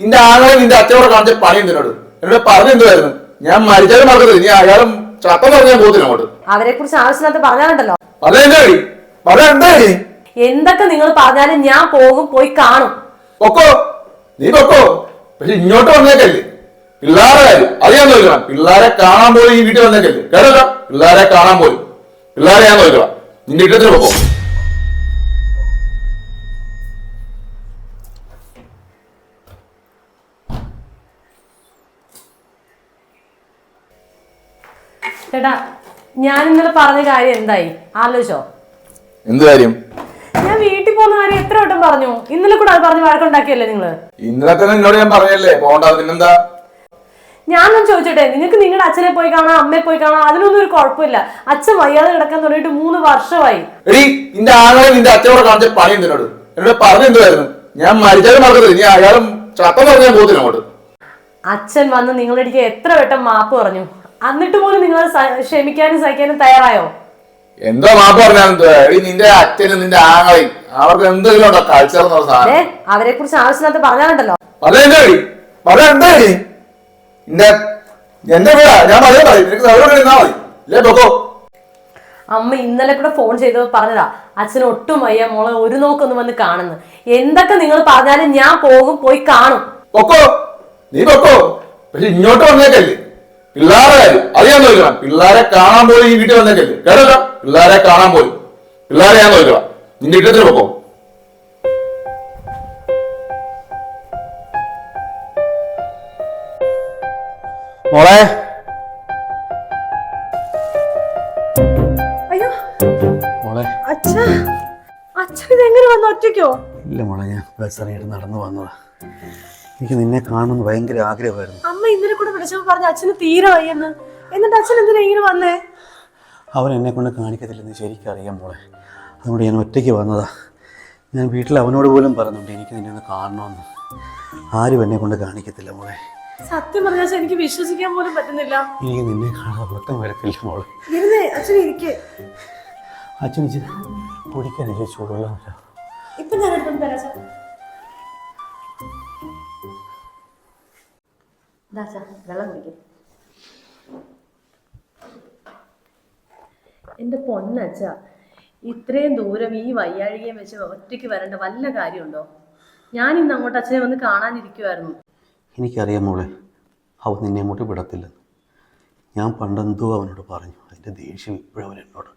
നിന്റെ ആങ്ങളെ നിന്റെ അച്ഛനോട് കാണിച്ച പണി എന്തിനോട് എന്നോട് പറഞ്ഞു എന്തുവായിരുന്നു? ഞാൻ മരിച്ചാലും മറക്കത്തില്ല നീ അയാളും ചത്തം പറഞ്ഞാൽ പോകത്തില്ല അങ്ങോട്ട്. അവരെ കുറിച്ച് ആവശ്യമില്ലാത്ത പറഞ്ഞാലുണ്ടല്ലോ. പറഞ്ഞ പറഞ്ഞ എന്താ വഴി എന്തൊക്കെ നിങ്ങൾ പറഞ്ഞാലും ഞാൻ പോകും പോയി കാണും. ഒക്കോ നീ പൊക്കോ. പക്ഷെ ഇങ്ങോട്ട് വന്നേക്കല്ലേ. പിള്ളേരെ കാര്യം അത് ഞാൻ നോക്കണം. പിള്ളേരെ കാണാൻ പോയി ഈ വീട്ടിൽ വന്നേക്കല്ലേ. കേട്ടോ പിള്ളേരെ കാണാൻ പോയി പിള്ളേരെ ഞാൻ നോക്കണം. നിന്റെ വീട്ടിൽ പൊക്കോ. ചേട്ടാ ഞാൻ ഇന്നലെ പറഞ്ഞ കാര്യം എന്തായി? ആലോചിച്ചോ. എന്ത് കാര്യം? ഞാൻ വീട്ടിൽ പോകുന്ന കാര്യം എത്ര വട്ടം പറഞ്ഞു? ഇന്നലെ കൂടെ അത് പറഞ്ഞ് വഴക്കുണ്ടാക്കിയല്ലേ നിങ്ങൾ? ഇന്നലെ തന്നെ എന്നോട് ഞാൻ പറഞ്ഞല്ലേ? പോകണ്ട പിന്നെന്താ ഞാനൊന്ന് ചോദിച്ചോട്ടെ നിങ്ങൾക്ക് നിങ്ങളുടെ അച്ഛനെ പോയി കാണാം അമ്മയെ പോയി കാണാം അതിനൊന്നും ഒരു കുഴപ്പമില്ല. അച്ഛൻ വയ്യാതെ കിടക്കാൻ തുടങ്ങിയിട്ട് മൂന്ന് വർഷമായി. എടി നിന്റെ ആങ്ങളെ നിന്റെ അച്ഛനോട് കാണിച്ച പണി എന്തിനോട്? എന്നോട് പറഞ്ഞു എന്തുവായിരുന്നു? ഞാൻ മരിച്ചാലും മറക്കത്തില്ല. നീ അയാളും ചത്തം പറഞ്ഞാൽ പോകത്തില്ല അങ്ങോട്ട്. അച്ഛൻ വന്ന് നിങ്ങളുടെ എത്ര വട്ടം മാപ്പ് പറഞ്ഞു? എന്നിട്ട് പോലും നിങ്ങൾ ക്ഷമിക്കാനും സഹിക്കാനും തയ്യാറായോ? എന്തോ മാപ്പ് പറഞ്ഞാലും നിന്റെ അച്ഛനും നിന്റെ ആങ്ങളെയും അവർക്ക് എന്തെങ്കിലും ഉണ്ടോ? കൾച്ചർ അവരെ കുറിച്ച് ആവശ്യമില്ലാത്ത പറഞ്ഞാലുണ്ടല്ലോ. എന്റെ ഞാൻ പറയും അമ്മ ഇന്നലെ കൂടെ ഫോൺ ചെയ്ത് പറഞ്ഞതാ അച്ഛൻ ഒട്ടും വയ്യ മോളെ ഒരു നോക്കൊന്ന് വന്ന് കാണുന്നു. എന്തൊക്കെ നിങ്ങൾ പറഞ്ഞാലും ഞാൻ പോകും പോയി കാണും. നീ പൊക്കോ? പക്ഷെ ഇങ്ങോട്ട് വന്നേക്കല്ലേ. പിള്ളേരെ കാര്യം അത് ഞാൻ നോക്കണം പിള്ളേരെ കാണാൻ പോയി ഈ വീട്ടിൽ വന്നേക്കല്ലേ കേട്ടോ പിള്ളേരെ കാണാൻ പോയി പിള്ളേരെ ഞാൻ നോക്കണം നിന്റെ ഇട്ടത്തിൽ പൊക്കോ മോളെ. അയ്യോ. മോളെ. അച്ഛാ. അച്ഛൻ ഇതെങ്ങനെ വന്നു? ഒറ്റയ്ക്കോ? ഇല്ല മോളെ ഞാൻ ബസ് ഇറങ്ങിയിട്ട് നടന്നു വന്നതാ. എനിക്ക് നിന്നെ കാണുമെന്ന് ഭയങ്കര ആഗ്രഹമായിരുന്നു. അമ്മ ഇന്നലെ കൂടെ വിളിച്ചപ്പോ പറഞ്ഞു അച്ഛന് തീരെ വയ്യെന്ന് എന്നിട്ട് അച്ഛൻ എന്തിനാ ഇങ്ങനെ വന്നേ? അവൻ എന്നെ കൊണ്ട് കാണിക്കത്തില്ലെന്ന് ശരിക്കറിയാം മോളെ. അതുകൊണ്ട് ഞാൻ ഒറ്റയ്ക്ക് വന്നതാ. ഞാൻ വീട്ടിൽ അവനോട് പോലും പറഞ്ഞുണ്ട് എനിക്ക് നിന്നെ ഒന്ന് കാണണമെന്ന്. ആരും എന്നെ കൊണ്ട് കാണിക്കത്തില്ല മോളെ. സത്യം പറഞ്ഞാൽ എനിക്ക് വിശ്വസിക്കാൻ പോലും പറ്റുന്നില്ല. എനിക്ക് നിന്നെ കാണാൻ ഒട്ടും വരത്തില്ല മോളെ. അച്ഛൻ ഇരിക്കേ. അച്ഛൻ കുടിക്കാൻ തരാം ഇപ്പൊ ഞാൻ എടുത്തോണ്ട് തരാം അച്ഛാ. ദാ അച്ഛാ, വെള്ളം കുടിക്കും. എന്റെ പൊന്നച്ച ഇത്രയും ദൂരം ഈ വയ്യാഴികയും വെച്ച് ഒറ്റയ്ക്ക് വരേണ്ട വല്ല കാര്യമുണ്ടോ? ഞാൻ ഇന്ന് അങ്ങോട്ട് അച്ഛനെ വന്ന് കാണാനിരിക്കുമായിരുന്നു എനിക്കറിയാം മോളെ അവൻ നിന്നെ അങ്ങോട്ട് വിടത്തില്ല. ഞാൻ പണ്ടെന്തോ അവനോട് പറഞ്ഞു. അതിന്റെ ദേഷ്യം ഇപ്പോഴും അവൻ എന്നോട്.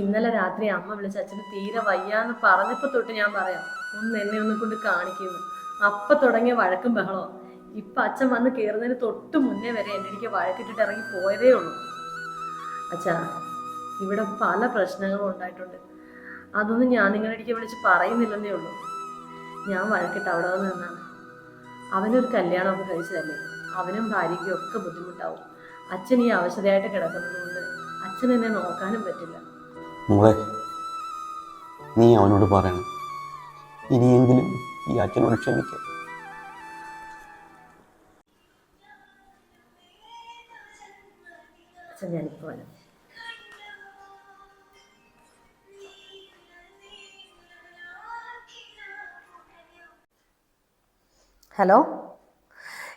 ഇന്നലെ രാത്രി അമ്മ വിളിച്ച് അച്ഛന് തീരെ വയ്യാന്ന് പറഞ്ഞപ്പോ തൊട്ട് ഞാൻ പറയാം ഒന്ന് എന്നെ ഒന്ന് കൊണ്ട് കാണിക്കുന്നു അപ്പൊ തുടങ്ങിയ വഴക്കും ബഹളവും. ഇപ്പൊ അച്ഛൻ വന്ന് കയറുന്നതിന് തൊട്ട് മുന്നേ വരെ എന്നെ എനിക്ക് വഴക്കിട്ടിട്ട് ഇറങ്ങി പോയതേ ഉള്ളൂ. അച്ഛാ ഇവിടെ പല പ്രശ്നങ്ങളും ഉണ്ടായിട്ടുണ്ട്. അതൊന്നും ഞാൻ നിങ്ങളുടെ അടുക്ക് വിളിച്ച് പറയുന്നില്ലെന്നേ ഉള്ളൂ. ഞാൻ വഴക്കിട്ട് അവിടെ നിന്നാണ്. അവനൊരു കല്യാണമൊക്കെ കഴിച്ചതല്ലേ? അവനും ഭാര്യയ്ക്കും ഒക്കെ ബുദ്ധിമുട്ടാവും. അച്ഛൻ ഈ അവശതയായിട്ട് കിടക്കുന്നത് കൊണ്ട് അച്ഛൻ എന്നെ നോക്കാനും പറ്റില്ല. നീ അവനോട് പറയണം. ഇനിയെങ്കിലും ഈ അച്ഛനോട് ക്ഷമിക്കാം. അച്ഛൻ ഹലോ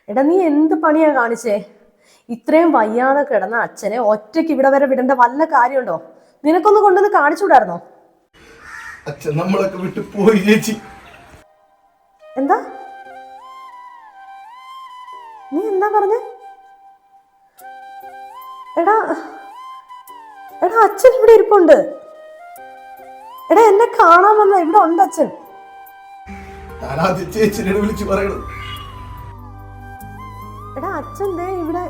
എടാ നീ എന്ത് പണിയാ കാണിച്ചേ? ഇത്രയും വയ്യാതെ കിടന്ന അച്ഛനെ ഒറ്റയ്ക്ക് ഇവിടെ വരെ വിടേണ്ട വല്ല കാര്യമുണ്ടോ? നിനക്കൊന്ന് കൊണ്ടുവന്ന് കാണിച്ചുകൂടായിരുന്നോ അച്ഛൻ നമ്മളൊക്കെ വിട്ടു പോയി ചേച്ചി. എന്താ? നീ എന്താ പറഞ്ഞേ? എടാ എടാ അച്ഛൻ ഇവിടെ ഇരിപ്പുണ്ട്. എടാ എന്നെ കാണാൻ വന്ന ഇവിടെ ഉണ്ട് അച്ഛൻ. വിളിച്ച് എടാ അച്ഛൻ ദേ ഇവിടെ.